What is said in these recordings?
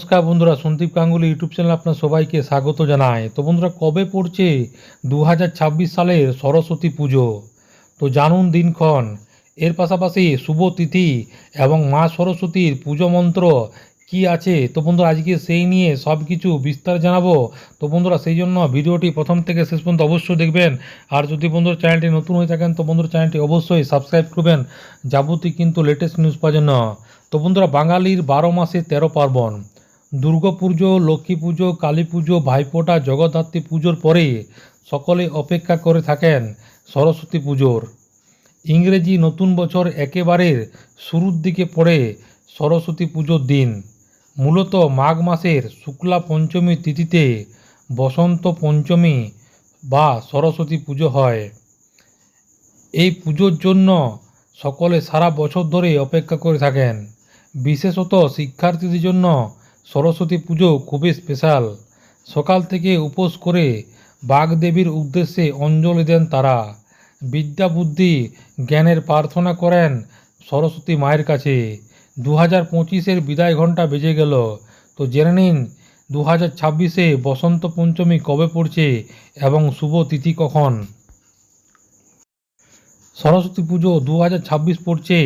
নমস্কার বন্ধুরা, Sandeep Ganguly YouTube channel আপনার সবাইকে স্বাগত জানায় তো বন্ধুরা, কবে পড়ছে দু হাজার ছাব্বিশ সালের সরস্বতী পুজো? তো জানুন দিনক্ষণ। এর পাশাপাশি শুভ তিথি এবং মা সরস্বতীর পুজো মন্ত্র কি আছে? তো বন্ধুরা, আজকে সেই নিয়ে সব কিছু বিস্তার জানাব। তো বন্ধুরা, সেই জন্য ভিডিওটি প্রথম থেকে শেষ পর্যন্ত অবশ্যই দেখবেন। আর যদি বন্ধুরা চ্যানেলটি নতুন হয়ে থাকেন, তো বন্ধুরা চ্যানেলটি অবশ্যই সাবস্ক্রাইব করবেন। যাবতীয় কিন্তু লেটেস্ট নিউজ পাওয়ার জন্য। তো বন্ধুরা, বাঙালির বারো মাসে তেরো পার্বণ। দুর্গাপুজো লক্ষ্মী পুজো, কালী পুজো, ভাইফোঁটা, জগদ্ধাত্রী পুজোর পরে সকলে অপেক্ষা করে থাকেন সরস্বতী পুজোর। ইংরেজি নতুন বছর একেবারে শুরুর দিকে পড়ে সরস্বতী পুজোর দিন। মূলত মাঘ মাসের শুক্লা পঞ্চমী তিথিতে বসন্ত পঞ্চমী বা সরস্বতী পুজো হয়। এই পুজোর জন্য সকলে সারা বছর ধরে অপেক্ষা করে থাকেন। বিশেষত শিক্ষার্থীদের জন্য সরস্বতী পুজো খুবই স্পেশাল সকাল থেকে উপোস করে বাগদেবীর উদ্দেশ্যে অঞ্জলি দেন তারা। বিদ্যা বুদ্ধি, জ্ঞানের প্রার্থনা করেন সরস্বতী মায়ের কাছে। দু হাজার পঁচিশের বিদায় ঘণ্টা বেজে গেল। তো জেনে নিন দু হাজার ছাব্বিশে বসন্ত পঞ্চমী কবে পড়ছে এবং শুভ তিথি কখন? সরস্বতী পুজো দু হাজার ছাব্বিশ পড়ছে।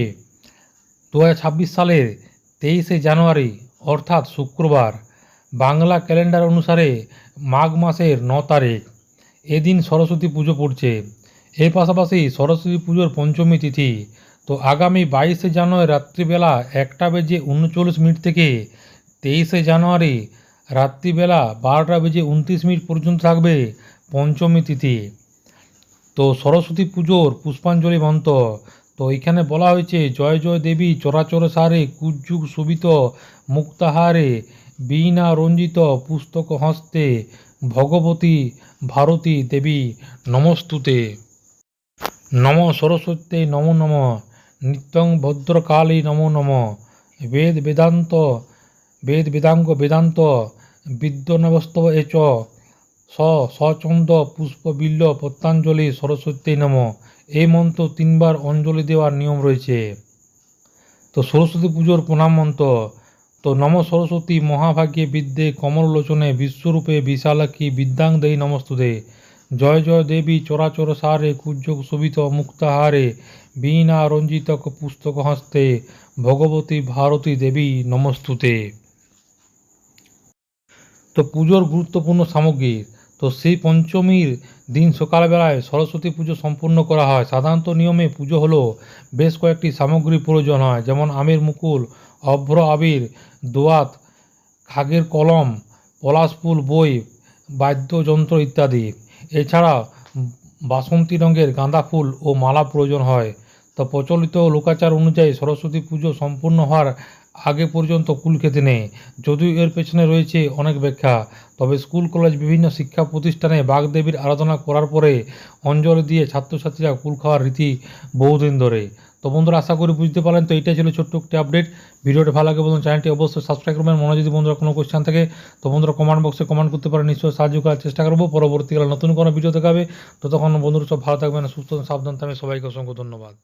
দু হাজার ছাব্বিশ সালের তেইশে জানুয়ারি। অর্থাৎ শুক্রবার, বাংলা ক্যালেন্ডার অনুসারে মাঘ মাসের ন তারিখ। এদিন সরস্বতী পুজো পড়ছে। এর পাশাপাশি সরস্বতী পুজোর পঞ্চমী তিথি। তো আগামী বাইশে জানুয়ারি রাত্রিবেলা একটা বেজে উনচল্লিশ মিনিট থেকে তেইশে জানুয়ারি রাত্রিবেলা বারোটা বেজে উনত্রিশ মিনিট পর্যন্ত থাকবে পঞ্চমী তিথি। তো সরস্বতী পুজোর পুষ্পাঞ্জলি মন্ত্র তো এখানে বলা হয়েছে, জয় জয় দেবী, চরাচর সারে কুজ্জুগ শোভিত, মুক্তাহারে, বীণা রঞ্জিত, পুস্তক হস্তে, ভগবতী ভারতী দেবী, নমস্তুতে। নম সরস্বতী নমো নম, নিত্যং ভদ্রকালী নমো নম। বেদ বেদান্ত, বেদ বেদাঙ্গ বেদান্ত বিদ্যনবস্তব এচ স সচন্দ পুষ্প, বিল্ল পত্রাঞ্জলি সরস্বতী নম। এই মন্ত্র তিনবার অঞ্জলি দেওয়ার নিয়ম রয়েছে। তো সরস্বতী পুজোর প্রণাম মন্ত্র। তো নম সরস্বতী মহাভাগ্যে বিদ্যে কমললোচনে বিশ্বরূপে বিশালাক্ষী বিদ্যাং দেই নমস্তুতে। জয় জয় দেবী চরাচর সারে কুজ্জক শোভিত মুক্তাহারে বীণা রঞ্জিত পুস্তক হস্তে ভগবতী ভারতী দেবী নমস্তুতে। তো পুজোর গুরুত্বপূর্ণ সামগ্রী। তো সেই পঞ্চমীর দিন সকালবেলায় সরস্বতী পুজো সম্পূর্ণ করা হয়। সাধারণত নিয়মে পুজো হলো বেশ কয়েকটি সামগ্রী প্রয়োজন হয়, যেমন আমের মুকুল, অভ্র আবির, দোয়াত, খাগের কলম, পলাশ ফুল, বই, বাদ্যযন্ত্র ইত্যাদি। এছাড়া বাসন্তী রঙের গাঁদা ফুল ও মালা প্রয়োজন হয়। তো প্রচলিত লোকাচার অনুযায়ী সরস্বতী পুজো সম্পূর্ণ হওয়ার আগে পর্যন্ত কুল খেতে নেই। যদিও এর পেছনে রয়েছে অনেক ব্যাখ্যা, তবে স্কুল, কলেজ, বিভিন্ন শিক্ষা প্রতিষ্ঠানে বাগদেবীর আরাধনা করার পরে অঞ্জলি দিয়ে ছাত্রছাত্রীরা কুল খাওয়ার রীতি বহুদিন ধরে। তো বন্ধুরা, আশা করি বুঝতে পারলেন। তো এটাই ছিল ছোট্ট একটি আপডেট ভিডিওটা ভালো লাগে বলুন, চ্যানেলটি অবশ্যই সাবস্ক্রাইব করবেন। মনে যদি বন্ধুরা, কোনো কোয়েশ্চেন থাকে তো বন্ধুরা কমেন্ট বক্সে কমেন্ট করতে পারেন। নিশ্চয়ই সাহায্য করার চেষ্টা করব। পরবর্তীকালে নতুন কোনো ভিডিও দেখাবে ততক্ষণ বন্ধুরা সব ভালো থাকবেন, সুস্থ সাবধান থাকবেন। সবাইকে অসংখ্য ধন্যবাদ।